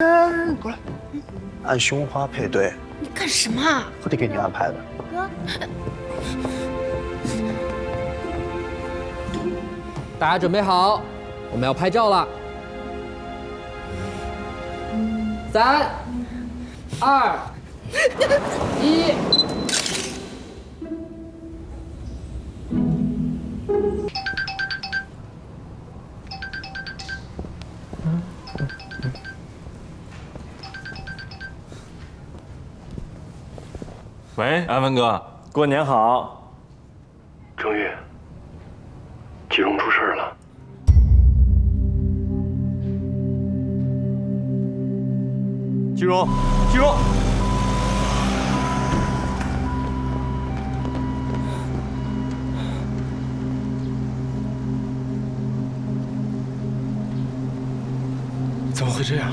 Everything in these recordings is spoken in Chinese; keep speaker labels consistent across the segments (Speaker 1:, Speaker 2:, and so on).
Speaker 1: 嗯，过来，按胸花配对，
Speaker 2: 你干什么啊？
Speaker 1: 我得给你安排的。
Speaker 2: 哥，
Speaker 3: 大家准备好，我们要拍照了。三、二、一。
Speaker 4: 喂，安文哥，过年好。
Speaker 5: 郑玉，季荣出事了。
Speaker 4: 季荣，季荣，
Speaker 5: 怎么会这样？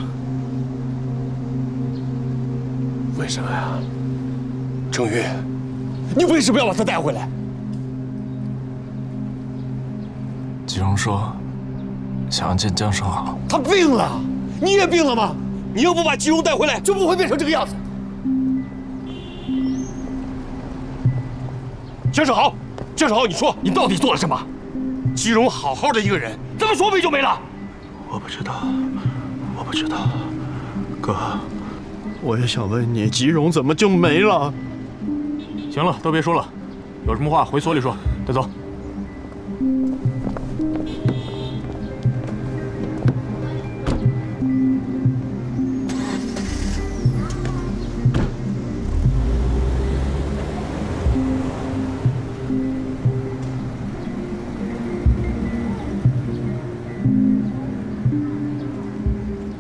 Speaker 5: 为什么呀？郑玉，你为什么要把他带回来？
Speaker 4: 季荣说想要见江胜豪。
Speaker 5: 他病了，你也病了吗？你要不把季荣带回来，就不会变成这个样子。江胜豪，江胜豪，你说你到底做了什么？季荣好好的一个人，怎么说没就没了？
Speaker 1: 我不知道，我不知道，哥，我也想问你，吉荣怎么就没了？
Speaker 4: 行了，都别说了，有什么话回所里说。带走。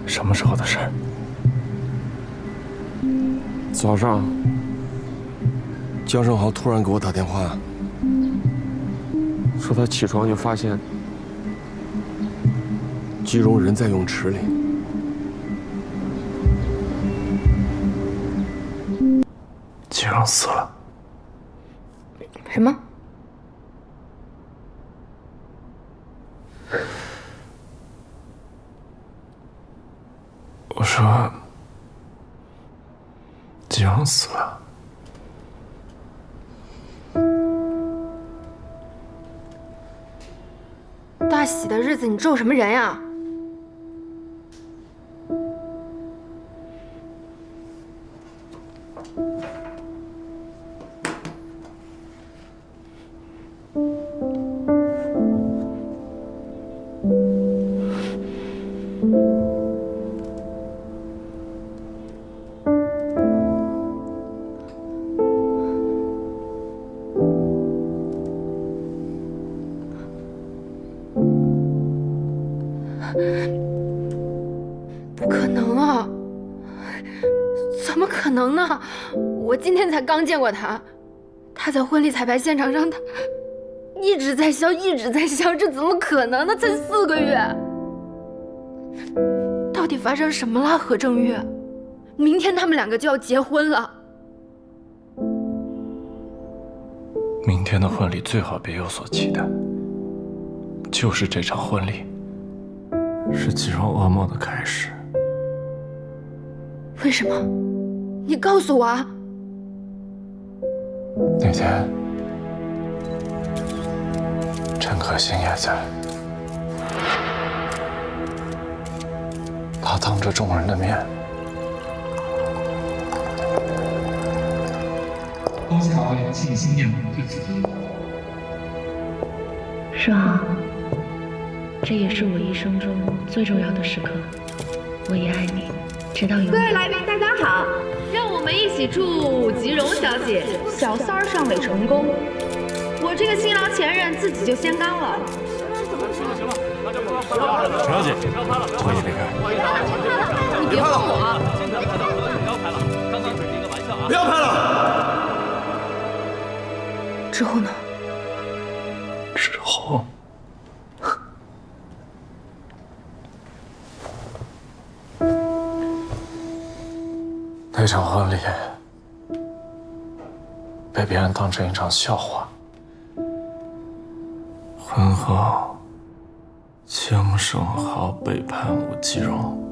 Speaker 4: 什么时候的事儿？
Speaker 5: 早上，江胜豪突然给我打电话，说他起床就发现季荣人在泳池里。
Speaker 4: 季荣死了。
Speaker 2: 什么？
Speaker 4: 我说，季荣死了。
Speaker 2: 喜的日子你咒什么人呀？我今天才刚见过他，他在婚礼彩排现场上，他一直在笑，一直在笑，这怎么可能呢？才四个月，到底发生什么了？何正月，明天他们两个就要结婚了。
Speaker 4: 明天的婚礼最好别有所期待，就是这场婚礼，是季荣噩梦的开始。
Speaker 2: 为什么？你告诉我啊！
Speaker 4: 那天，陈可辛也在，他当着众人的面，
Speaker 6: 恭喜好友庆新宴会自己。
Speaker 7: 爽，这也是我一生中最重要的时刻。我也爱你，直到永远。
Speaker 8: 各位来宾，大家好，们一起祝吉荣小姐小三儿上位成功。我这个新郎前任自己就先干了。
Speaker 4: 陈小姐，我也别开。
Speaker 8: 你别碰我。
Speaker 5: 不要拍了，
Speaker 2: 刚刚只是一个玩笑啊不要拍了！
Speaker 4: 之后呢？那场婚礼被别人当成一场笑话。婚后，江胜豪背叛吴季荣，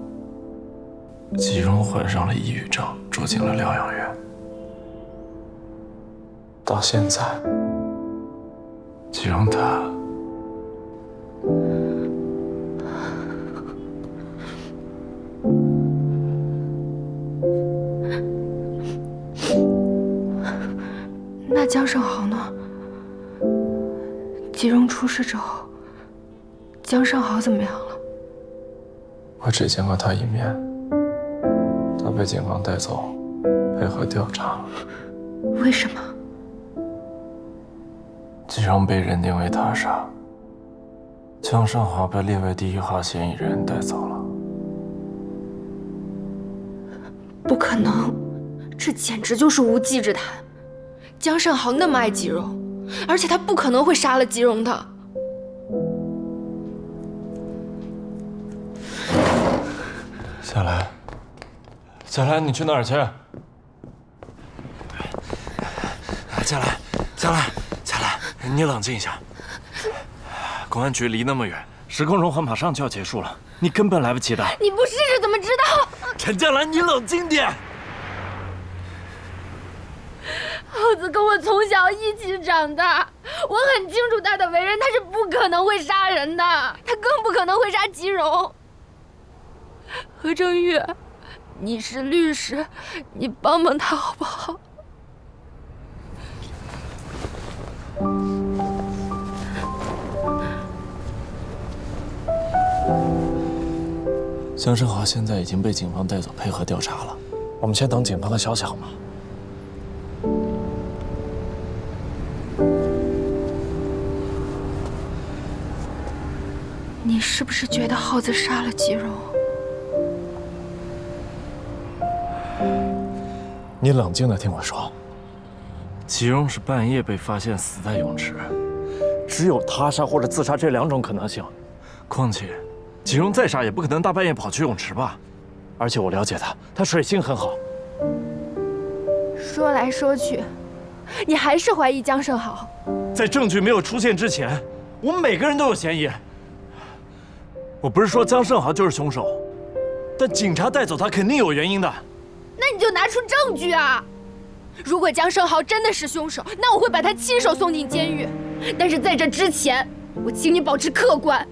Speaker 4: 吉荣患上了抑郁症，住进了疗养院。到现在，吉荣他
Speaker 2: 江胜豪呢？吉荣出事之后，江胜豪怎么样了？
Speaker 4: 我只见过他一面，他被警方带走，配合调查。
Speaker 2: 为什么？
Speaker 4: 吉荣被认定为他杀，江胜豪被列为第一号嫌疑人带走了。
Speaker 2: 不可能，这简直就是无稽之谈。江胜豪那么爱吉荣，而且他不可能会杀了吉荣的。
Speaker 4: 夏兰，夏兰，你去哪儿去？佳兰，佳兰，佳兰，你冷静一下。公安局离那么远，时空融合马上就要结束了，你根本来不及的。
Speaker 2: 你不试试怎么知道？
Speaker 4: 陈佳兰，你冷静点。
Speaker 2: 子跟我从小一起长大，我很清楚他的为人，他是不可能会杀人的，他更不可能会杀吉荣。何正玉，你是律师，你帮帮他好不好？
Speaker 4: 江胜华现在已经被警方带走配合调查了，我们先等警方的消息好吗？
Speaker 2: 是不是觉得耗子杀了吉荣？
Speaker 4: 你冷静的听我说，吉荣是半夜被发现死在泳池，只有他杀或者自杀这两种可能性。况且，吉荣再傻也不可能大半夜跑去泳池吧？而且我了解他，他水性很好。
Speaker 2: 说来说去，你还是怀疑江胜豪。
Speaker 4: 在证据没有出现之前，我们每个人都有嫌疑。我不是说江胜豪就是凶手，但警察带走他肯定有原因的。
Speaker 2: 那你就拿出证据啊！如果江胜豪真的是凶手，那我会把他亲手送进监狱。但是在这之前，我请你保持客观。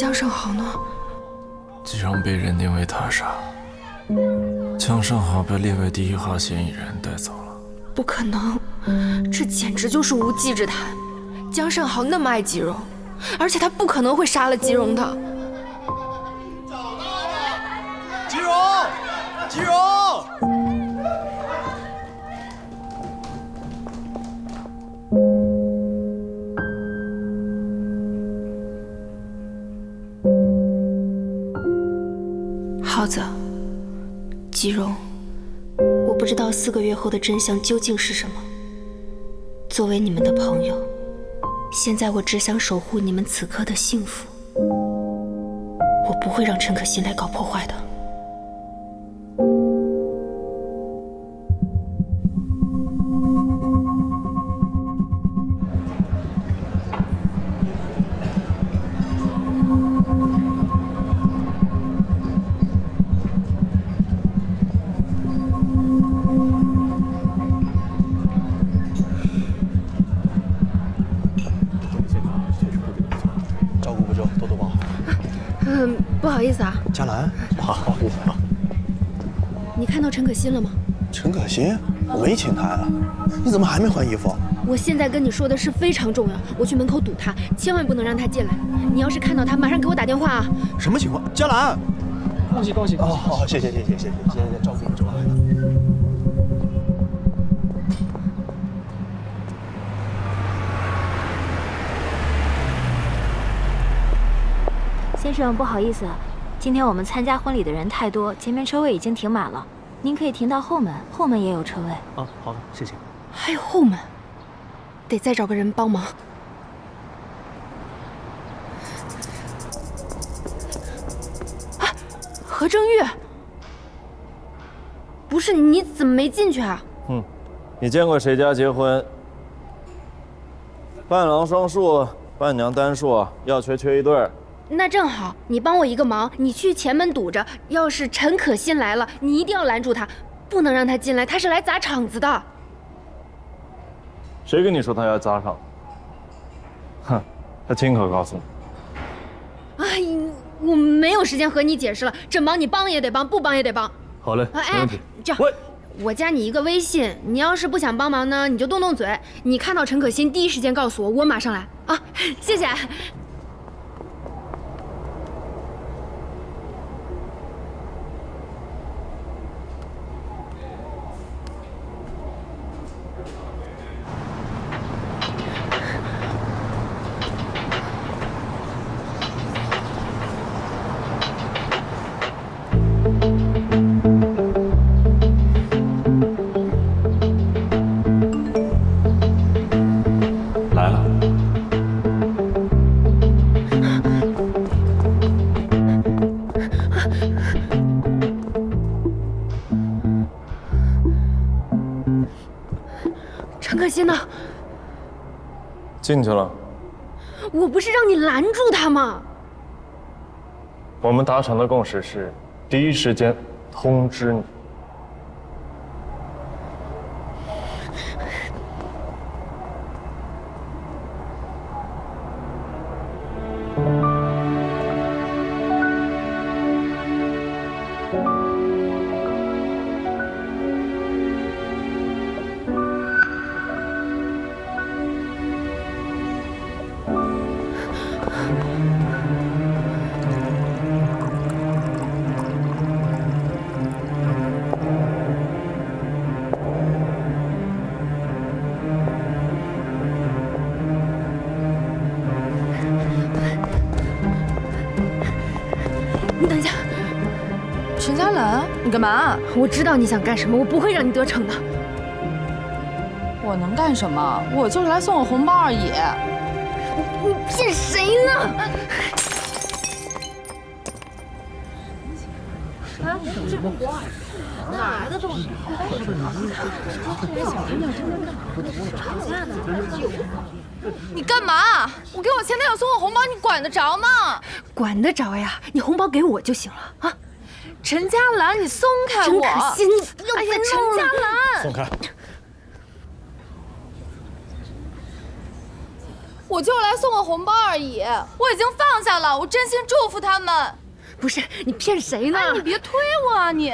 Speaker 2: 江胜豪呢？
Speaker 4: 既然被认定为他杀，江胜豪被列为第一号嫌疑人带走了。
Speaker 2: 不可能，这简直就是无稽之谈。江胜豪那么爱吉荣，而且他不可能会杀了吉荣的。
Speaker 1: 找到了吉荣，吉荣。
Speaker 7: 耗子，吉荣，我不知道四个月后的真相究竟是什么。作为你们的朋友，现在我只想守护你们此刻的幸福。我不会让陈可辛来搞破坏的。
Speaker 1: 不
Speaker 2: 好意思啊。
Speaker 1: 佳兰。不好意思啊。
Speaker 2: 你看到陈可辛了吗？
Speaker 1: 陈可辛？我没请他呀你怎么还没换衣服？
Speaker 2: 我现在跟你说的事非常重要我去门口堵他千万不能让他进来。你要是看到他马上给我打电话啊。
Speaker 1: 什么情况？佳兰。恭喜恭喜哦好好谢谢谢谢谢谢谢谢照顾你周老
Speaker 9: 先生，不好意思，今天我们参加婚礼的人太多，前面车位已经停满了，您可以停到后门，后门也有车位。
Speaker 1: 啊，好的，谢谢。
Speaker 2: 还有后门，得再找个人帮忙。啊，何正玉，不是你怎么没进去啊？
Speaker 4: 嗯，你见过谁家结婚？伴郎双数，伴娘单数，要缺缺一对儿。
Speaker 2: 那正好，你帮我一个忙，你去前门堵着。要是陈可辛来了，你一定要拦住他，不能让他进来，他是来砸场子的。
Speaker 4: 谁跟你说他要砸场？哼，他亲口告诉你。
Speaker 2: 哎，我没有时间和你解释了，这忙你帮也得帮，不帮也得帮。
Speaker 1: 好嘞，
Speaker 2: 哎哎，这样，我加你一个微信，你要是不想帮忙呢，你就动动嘴。你看到陈可辛，第一时间告诉我，我马上来啊！谢谢。
Speaker 4: 进去了。
Speaker 2: 我不是让你拦住他吗？
Speaker 4: 我们达成的共识是，第一时间通知你。
Speaker 2: 你
Speaker 10: 干嘛？
Speaker 2: 我知道你想干什么，我不会让你得逞的。
Speaker 10: 我能干什么？我就是来送我红包而已。
Speaker 2: 你骗谁呢？
Speaker 9: 哪来的东西？
Speaker 10: 你干嘛？我给我前男友送个红包，你管得着吗？
Speaker 2: 管得着呀，你红包给我就行了啊。
Speaker 10: 陈佳兰，你松开
Speaker 2: 陈
Speaker 10: 我！
Speaker 2: 可辛，你
Speaker 10: 哎呀，陈嘉
Speaker 2: 了。
Speaker 10: 兰，
Speaker 4: 松开！
Speaker 10: 我就来送个红包而已，我已经放下了，我真心祝福他们。
Speaker 2: 不是你骗谁呢？
Speaker 10: 哎，你别推我啊你！
Speaker 2: 你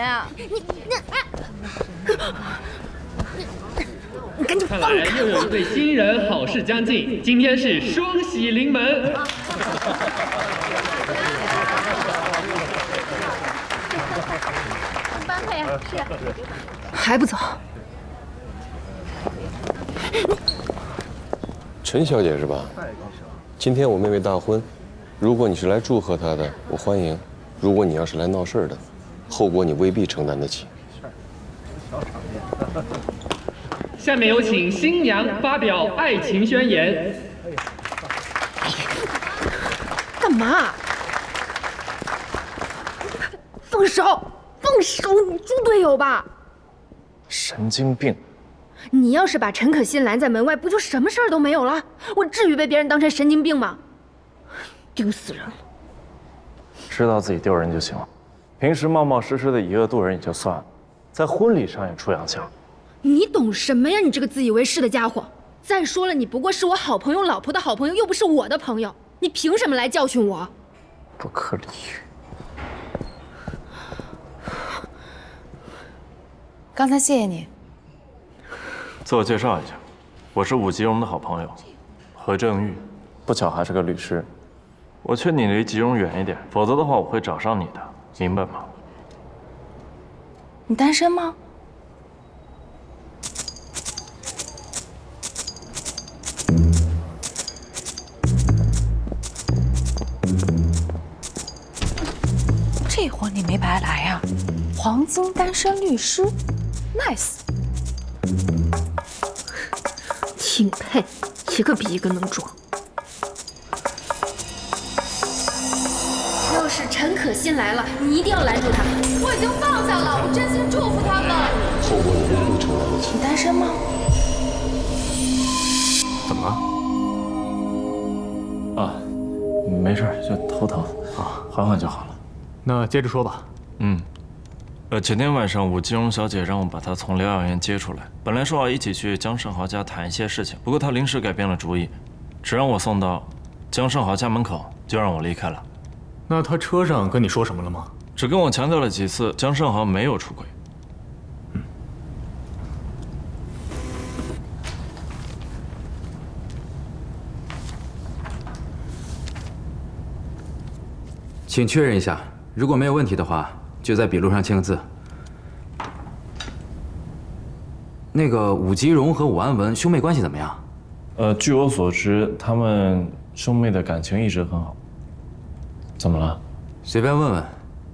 Speaker 2: 那哎，你赶紧放
Speaker 11: 看来
Speaker 2: 开
Speaker 11: 又有一！对新人好事将近，今天是双喜临门。
Speaker 9: 般配啊，是。
Speaker 2: 还不走？
Speaker 12: 陈小姐是吧？今天我妹妹大婚，如果你是来祝贺她的，我欢迎；如果你要是来闹事儿的，后果你未必承担得起。
Speaker 11: 下面有请新娘发表爱情宣言。
Speaker 2: 干嘛？放手！放手！你猪队友吧？
Speaker 4: 神经病！
Speaker 2: 你要是把陈可辛拦在门外，不就什么事儿都没有了？我至于被别人当成神经病吗？丢死人了！
Speaker 4: 知道自己丢人就行了，平时冒冒失失的以恶度人也就算了，在婚礼上也出洋相。
Speaker 2: 你懂什么呀？你这个自以为是的家伙！再说了，你不过是我好朋友老婆的好朋友，又不是我的朋友，你凭什么来教训我？
Speaker 4: 不可理喻！
Speaker 10: 刚才谢谢你。
Speaker 4: 自我介绍一下，我是武吉荣的好朋友何正玉，不巧还是个律师。我劝你离吉荣远一点，否则的话我会找上你的。明白吗？
Speaker 10: 你单身吗？这活你没白来呀、黄金单身律师，nice。
Speaker 2: 钦佩，一个比一个能装。要是陈可辛来了，你一定要拦住他。
Speaker 10: 我已经放下了，我真心祝福他们。
Speaker 12: 后果你未必承担得起。
Speaker 10: 你单身吗？
Speaker 4: 怎么了？啊，没事，就头疼啊，缓缓就好了。
Speaker 11: 那接着说吧。
Speaker 4: 嗯，呃，前天晚上武金荣小姐让我把她从疗养院接出来，本来说要一起去江胜豪家谈一些事情，不过她临时改变了主意，只让我送到江胜豪家门口，就让我离开了。
Speaker 11: 那他车上跟你说什么了吗？
Speaker 4: 只跟我强调了几次江胜豪没有出轨。
Speaker 13: 请确认一下，如果没有问题的话，就在笔录上签个字。那个武吉荣和武安文兄妹关系怎么样？
Speaker 4: 呃，据我所知，他们兄妹的感情一直很好。怎么了？
Speaker 13: 随便问问。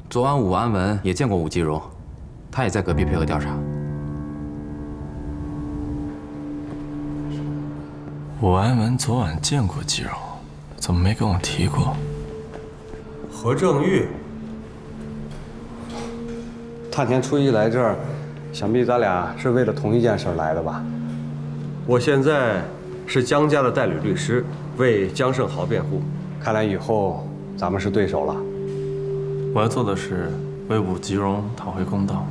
Speaker 13: 昨晚武安文也见过武吉荣，他也在隔壁配合调查。
Speaker 4: 武安文昨晚见过吉荣，怎么没跟我提过？
Speaker 14: 何正玉，
Speaker 15: 大年初一来这儿，想必咱俩是为了同一件事来的吧？
Speaker 14: 我现在是江家的代理律师，为江胜豪辩护。
Speaker 15: 看来以后咱们是对手了。
Speaker 4: 我要做的是为武吉荣讨回公道，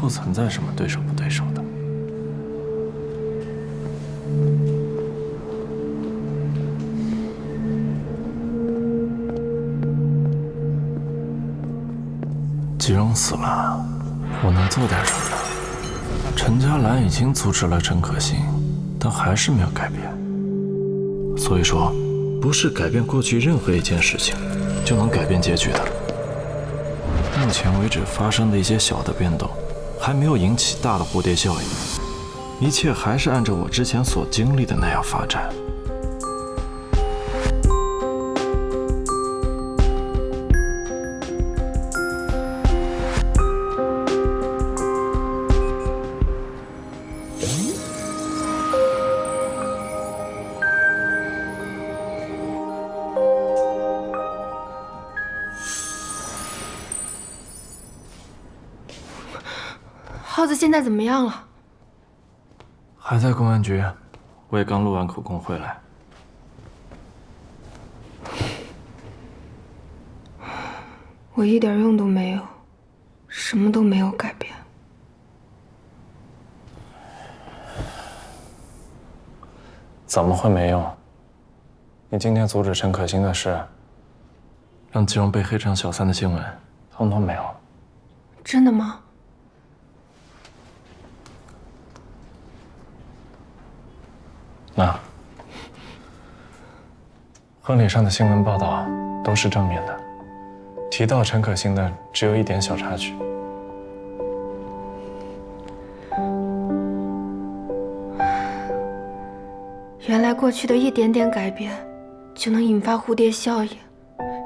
Speaker 4: 不存在什么对手不对手的。吉荣死了，我能做点什么呢？陈嘉兰已经阻止了陈可辛，但还是没有改变。所以说，不是改变过去任何一件事情，就能改变结局的。目前为止发生的一些小的变动，还没有引起大的蝴蝶效应，一切还是按照我之前所经历的那样发展。
Speaker 2: 耗子现在怎么样了？
Speaker 4: 还在公安局，我也刚录完口供回来。
Speaker 2: 我一点用都没有，什么都没有改变。
Speaker 4: 怎么会没用？你今天阻止陈可辛的事，让季荣被黑成小三的新闻，通通没有。
Speaker 2: 真的吗？
Speaker 4: 那婚礼上的新闻报道都是正面的，提到陈可辛的只有一点小插曲。
Speaker 2: 原来过去的一点点改变，就能引发蝴蝶效应。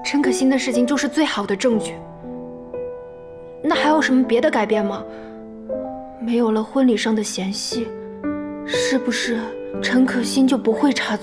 Speaker 2: 陈可辛的事情就是最好的证据。那还有什么别的改变吗？没有了婚礼上的嫌隙，是不是陈可辛就不会插足？